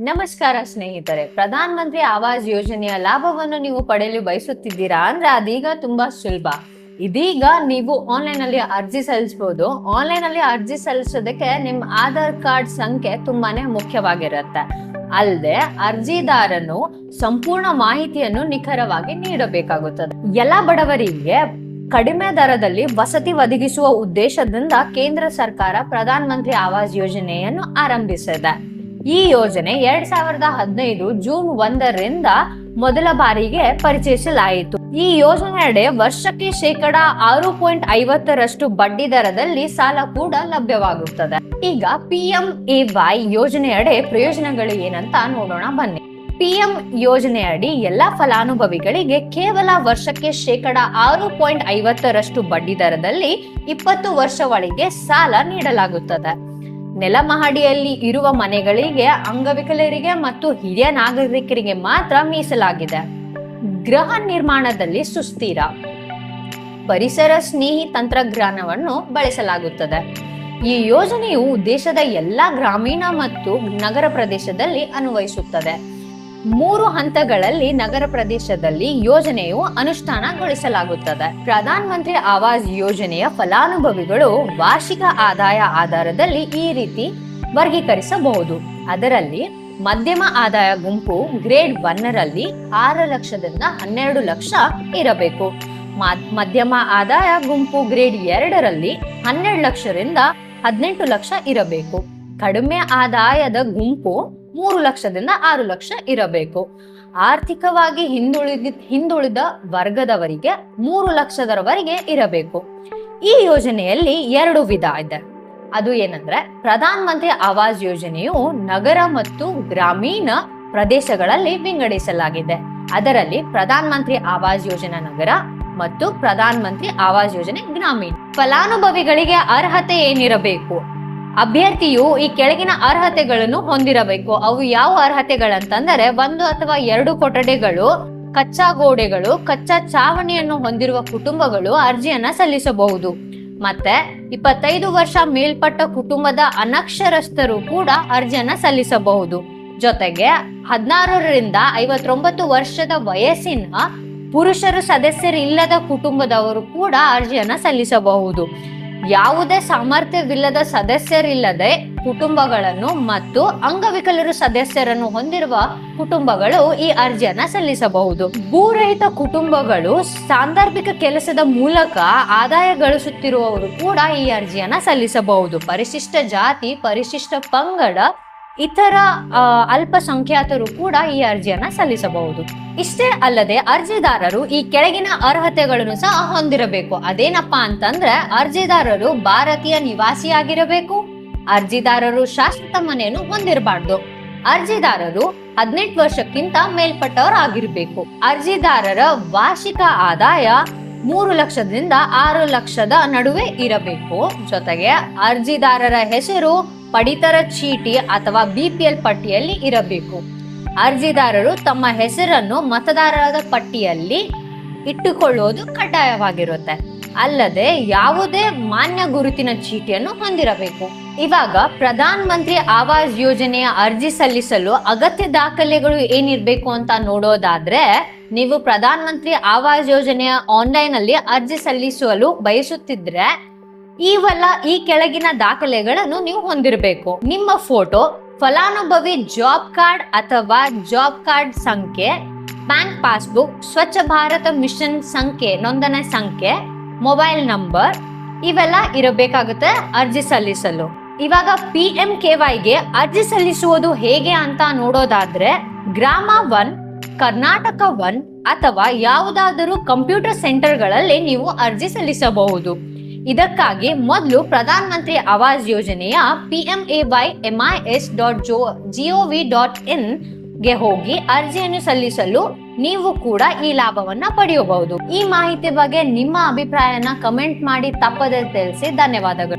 ನಮಸ್ಕಾರ ಸ್ನೇಹಿತರೆ. ಪ್ರಧಾನ ಮಂತ್ರಿ ಆವಾಸ್ ಯೋಜನೆಯ ಲಾಭವನ್ನು ನೀವು ಪಡೆಯಲು ಬಯಸುತ್ತಿದ್ದೀರಾ? ಅಂದ್ರೆ ಅದೀಗ ತುಂಬಾ ಸುಲಭ. ಇದೀಗ ನೀವು ಆನ್ಲೈನ್ ಅಲ್ಲಿ ಅರ್ಜಿ ಸಲ್ಲಿಸಬಹುದು. ಆನ್ಲೈನ್ ಅಲ್ಲಿ ಅರ್ಜಿ ಸಲ್ಲಿಸೋದಕ್ಕೆ ನಿಮ್ ಆಧಾರ್ ಕಾರ್ಡ್ ಸಂಖ್ಯೆ ತುಂಬಾನೇ ಮುಖ್ಯವಾಗಿರುತ್ತೆ. ಅಲ್ಲದೆ ಅರ್ಜಿದಾರನು ಸಂಪೂರ್ಣ ಮಾಹಿತಿಯನ್ನು ನಿಖರವಾಗಿ ನೀಡಬೇಕಾಗುತ್ತದೆ. ಎಲ್ಲ ಬಡವರಿಗೆ ಕಡಿಮೆ ದರದಲ್ಲಿ ವಸತಿ ಒದಗಿಸುವ ಉದ್ದೇಶದಿಂದ ಕೇಂದ್ರ ಸರ್ಕಾರ ಪ್ರಧಾನ ಮಂತ್ರಿ ಆವಾಸ್ ಯೋಜನೆಯನ್ನು ಆರಂಭಿಸಿದೆ. ಈ ಯೋಜನೆ ಎರಡ್ ಸಾವಿರದ ಹದಿನೈದು ಜೂನ್ ಒಂದರಿಂದ ಮೊದಲ ಬಾರಿಗೆ ಪರಿಚಯಿಸಲಾಯಿತು. ಈ ಯೋಜನೆಯಡೆ ವರ್ಷಕ್ಕೆ ಶೇಕಡ ಆರು ಪಾಯಿಂಟ್ ಐವತ್ತರಷ್ಟು ಬಡ್ಡಿ ದರದಲ್ಲಿ ಸಾಲ ಕೂಡ ಲಭ್ಯವಾಗುತ್ತದೆ. ಈಗ ಪಿಎಂ ಎ ವೈ ಯೋಜನೆಯಡೆ ಪ್ರಯೋಜನಗಳು ಏನಂತ ನೋಡೋಣ ಬನ್ನಿ. ಪಿಎಂ ಯೋಜನೆಯಡಿ ಎಲ್ಲಾ ಫಲಾನುಭವಿಗಳಿಗೆ ಕೇವಲ ವರ್ಷಕ್ಕೆ ಶೇಕಡ ಆರು ಪಾಯಿಂಟ್ ಐವತ್ತರಷ್ಟು ಬಡ್ಡಿ ದರದಲ್ಲಿ ಇಪ್ಪತ್ತು ವರ್ಷ ಒಳಗೆ ಸಾಲ ನೀಡಲಾಗುತ್ತದೆ. ನೆಲಮಹಡಿಯಲ್ಲಿ ಇರುವ ಮನೆಗಳಿಗೆ, ಅಂಗವಿಕಲರಿಗೆ ಮತ್ತು ಹಿರಿಯ ನಾಗರಿಕರಿಗೆ ಮಾತ್ರ ಮೀಸಲಾಗಿದೆ. ಗೃಹ ನಿರ್ಮಾಣದಲ್ಲಿ ಸುಸ್ಥಿರ. ಪರಿಸರ ಸ್ನೇಹಿ ತಂತ್ರಜ್ಞಾನವನ್ನು ಬಳಸಲಾಗುತ್ತದೆ. ಈ ಯೋಜನೆಯು ದೇಶದ ಎಲ್ಲಾ ಗ್ರಾಮೀಣ ಮತ್ತು ನಗರ ಪ್ರದೇಶದಲ್ಲಿ ಅನ್ವಯಿಸುತ್ತದೆ. ಮೂರು ಹಂತಗಳಲ್ಲಿ ನಗರ ಪ್ರದೇಶದಲ್ಲಿ ಯೋಜನೆಯು ಅನುಷ್ಠಾನಗೊಳಿಸಲಾಗುತ್ತದೆ. ಪ್ರಧಾನ ಮಂತ್ರಿ ಆವಾಸ್ ಯೋಜನೆಯ ಫಲಾನುಭವಿಗಳು ವಾರ್ಷಿಕ ಆದಾಯ ಆಧಾರದಲ್ಲಿ ಈ ರೀತಿ ವರ್ಗೀಕರಿಸಬಹುದು. ಅದರಲ್ಲಿ ಮಧ್ಯಮ ಆದಾಯ ಗುಂಪು ಗ್ರೇಡ್ ಒನ್ನರಲ್ಲಿ ಆರು ಲಕ್ಷದಿಂದ ಹನ್ನೆರಡು ಲಕ್ಷ ಇರಬೇಕು. ಮಧ್ಯಮ ಆದಾಯ ಗುಂಪು ಗ್ರೇಡ್ ಎರಡರಲ್ಲಿ ಹನ್ನೆರಡು ಲಕ್ಷದಿಂದ ಹದಿನೆಂಟು ಲಕ್ಷ ಇರಬೇಕು. ಕಡಿಮೆ ಆದಾಯದ ಗುಂಪು ಮೂರು ಲಕ್ಷದಿಂದ ಆರು ಲಕ್ಷ ಇರಬೇಕು. ಆರ್ಥಿಕವಾಗಿ ಹಿಂದುಳಿದ ಹಿಂದುಳಿದ ವರ್ಗದವರಿಗೆ ಮೂರು ಲಕ್ಷದವರೆಗೆ ಇರಬೇಕು. ಈ ಯೋಜನೆಯಲ್ಲಿ ಎರಡು ವಿಧ ಇದೆ. ಅದು ಏನಂದ್ರೆ ಪ್ರಧಾನ ಮಂತ್ರಿ ಆವಾಸ್ ಯೋಜನೆಯು ನಗರ ಮತ್ತು ಗ್ರಾಮೀಣ ಪ್ರದೇಶಗಳಲ್ಲಿ ವಿಂಗಡಿಸಲಾಗಿದೆ. ಅದರಲ್ಲಿ ಪ್ರಧಾನ ಮಂತ್ರಿ ಆವಾಸ್ ಯೋಜನಾ ನಗರ ಮತ್ತು ಪ್ರಧಾನ ಮಂತ್ರಿ ಆವಾಸ್ ಯೋಜನೆ ಗ್ರಾಮೀಣ. ಫಲಾನುಭವಿಗಳಿಗೆ ಅರ್ಹತೆ ಏನಿರಬೇಕು? ಅಭ್ಯರ್ಥಿಯು ಈ ಕೆಳಗಿನ ಅರ್ಹತೆಗಳನ್ನು ಹೊಂದಿರಬೇಕು. ಅವು ಯಾವ ಅರ್ಹತೆಗಳಂತಂದರೆ ಒಂದು ಅಥವಾ ಎರಡು ಕೊಠಡಿಗಳು, ಕಚ್ಚಾ ಗೋಡೆಗಳು, ಕಚ್ಚಾ ಚಾವಣಿಯನ್ನು ಹೊಂದಿರುವ ಕುಟುಂಬಗಳು ಅರ್ಜಿಯನ್ನ ಸಲ್ಲಿಸಬಹುದು. ಮತ್ತೆ ಇಪ್ಪತ್ತೈದು ವರ್ಷ ಮೇಲ್ಪಟ್ಟ ಕುಟುಂಬದ ಅನಕ್ಷರಸ್ಥರು ಕೂಡ ಅರ್ಜಿಯನ್ನ ಸಲ್ಲಿಸಬಹುದು. ಜೊತೆಗೆ ಹದಿನಾರರಿಂದ ಐವತ್ತೊಂಬತ್ತು ವರ್ಷದ ವಯಸ್ಸಿನ ಪುರುಷರು ಸದಸ್ಯರಿಲ್ಲದ ಕುಟುಂಬದವರು ಕೂಡ ಅರ್ಜಿಯನ್ನ ಸಲ್ಲಿಸಬಹುದು. ಯಾವುದೇ ಸಾಮರ್ಥ್ಯವಿಲ್ಲದ ಸದಸ್ಯರಿಲ್ಲದೆ ಕುಟುಂಬಗಳನ್ನು ಮತ್ತು ಅಂಗವಿಕಲರು ಸದಸ್ಯರನ್ನು ಹೊಂದಿರುವ ಕುಟುಂಬಗಳು ಈ ಅರ್ಜಿಯನ್ನ ಸಲ್ಲಿಸಬಹುದು. ಭೂರಹಿತ ಕುಟುಂಬಗಳು ಸಾಂದರ್ಭಿಕ ಕೆಲಸದ ಮೂಲಕ ಆದಾಯ ಗಳಿಸುತ್ತಿರುವವರು ಕೂಡ ಈ ಅರ್ಜಿಯನ್ನ ಸಲ್ಲಿಸಬಹುದು. ಪರಿಶಿಷ್ಟ ಜಾತಿ, ಪರಿಶಿಷ್ಟ ಪಂಗಡ ಇತರ ಅಲ್ಪಸಂಖ್ಯಾತರು ಕೂಡ ಈ ಅರ್ಜಿಯನ್ನ ಸಲ್ಲಿಸಬಹುದು. ಇಷ್ಟೇ ಅಲ್ಲದೆ ಅರ್ಜಿದಾರರು ಈ ಕೆಳಗಿನ ಅರ್ಹತೆಗಳನ್ನು ಸಹ ಹೊಂದಿರಬೇಕು. ಅದೇನಪ್ಪಾ ಅಂತಂದ್ರೆ, ಅರ್ಜಿದಾರರು ಭಾರತೀಯ ನಿವಾಸಿಯಾಗಿರಬೇಕು, ಅರ್ಜಿದಾರರು ಶಾಶ್ವತ ಮನೆಯನ್ನು ಹೊಂದಿರಬಾರ್ದು. ಅರ್ಜಿದಾರರು ಹದಿನೆಂಟು ವರ್ಷಕ್ಕಿಂತ ಮೇಲ್ಪಟ್ಟವರಾಗಿರ್ಬೇಕು. ಅರ್ಜಿದಾರರ ವಾರ್ಷಿಕ ಆದಾಯ ಮೂರು ಲಕ್ಷದಿಂದ ಆರು ಲಕ್ಷದ ನಡುವೆ ಇರಬೇಕು. ಜೊತೆಗೆ ಅರ್ಜಿದಾರರ ಹೆಸರು ಪಡಿತರ ಚೀಟಿ ಅಥವಾ ಬಿಪಿಎಲ್ ಪಟ್ಟಿಯಲ್ಲಿ ಇರಬೇಕು. ಅರ್ಜಿದಾರರು ತಮ್ಮ ಹೆಸರನ್ನು ಮತದಾರರ ಪಟ್ಟಿಯಲ್ಲಿ ಇಟ್ಟುಕೊಳ್ಳುವುದು ಕಡ್ಡಾಯವಾಗಿರುತ್ತೆ. ಅಲ್ಲದೆ ಯಾವುದೇ ಮಾನ್ಯ ಗುರುತಿನ ಚೀಟಿಯನ್ನು ಹೊಂದಿರಬೇಕು. ಇವಾಗ ಪ್ರಧಾನ ಮಂತ್ರಿ ಆವಾಸ್ ಯೋಜನೆಯ ಅರ್ಜಿ ಸಲ್ಲಿಸಲು ಅಗತ್ಯ ದಾಖಲೆಗಳು ಏನಿರ್ಬೇಕು ಅಂತ ನೋಡೋದಾದ್ರೆ, ನೀವು ಪ್ರಧಾನ ಮಂತ್ರಿ ಆವಾಸ್ ಯೋಜನೆಯ ಆನ್ಲೈನ್ ಅಲ್ಲಿ ಅರ್ಜಿ ಸಲ್ಲಿಸಲು ಬಯಸುತ್ತಿದ್ರೆ ಇವೆಲ್ಲ ಈ ಕೆಳಗಿನ ದಾಖಲೆಗಳನ್ನು ನೀವು ಹೊಂದಿರಬೇಕು. ನಿಮ್ಮ ಫೋಟೋ, ಫಲಾನುಭವಿ ಜಾಬ್ ಕಾರ್ಡ್ ಅಥವಾ ಜಾಬ್ ಕಾರ್ಡ್ ಸಂಖ್ಯೆ, bank passbook, Swachh Bharat mission ಸಂಖ್ಯೆ, ನೋಂದಣಿ ಸಂಖ್ಯೆ, ಮೊಬೈಲ್ ನಂಬರ್, ಇವೆಲ್ಲ ಇರಬೇಕಾಗುತ್ತೆ ಅರ್ಜಿ ಸಲ್ಲಿಸಲು. ಇವಾಗ ಪಿ ಎಂ ಕೆ ವೈಗೆ ಅರ್ಜಿ ಸಲ್ಲಿಸುವುದು ಹೇಗೆ ಅಂತ ನೋಡೋದಾದ್ರೆ, ಗ್ರಾಮ ಒನ್, ಕರ್ನಾಟಕ ಒನ್ ಅಥವಾ ಯಾವುದಾದರೂ ಕಂಪ್ಯೂಟರ್ ಸೆಂಟರ್ಗಳಲ್ಲಿ ನೀವು ಅರ್ಜಿ ಸಲ್ಲಿಸಬಹುದು. ಇದಕ್ಕಾಗಿ ಮೊದಲು ಪ್ರಧಾನ ಮಂತ್ರಿ ಆವಾಸ್ ಯೋಜನೆಯ P M A Y M I S dot Joe gov dot ಇನ್ಗೆ ಹೋಗಿ ಅರ್ಜಿಯನ್ನು ಸಲ್ಲಿಸಲು ನೀವು ಕೂಡ ಈ ಲಾಭವನ್ನ ಪಡೆಯಬಹುದು. ಈ ಮಾಹಿತಿ ಬಗ್ಗೆ ನಿಮ್ಮ ಅಭಿಪ್ರಾಯನ ಕಮೆಂಟ್ ಮಾಡಿ ತಪ್ಪದೆ ತಿಳಿಸಿ. ಧನ್ಯವಾದಗಳು.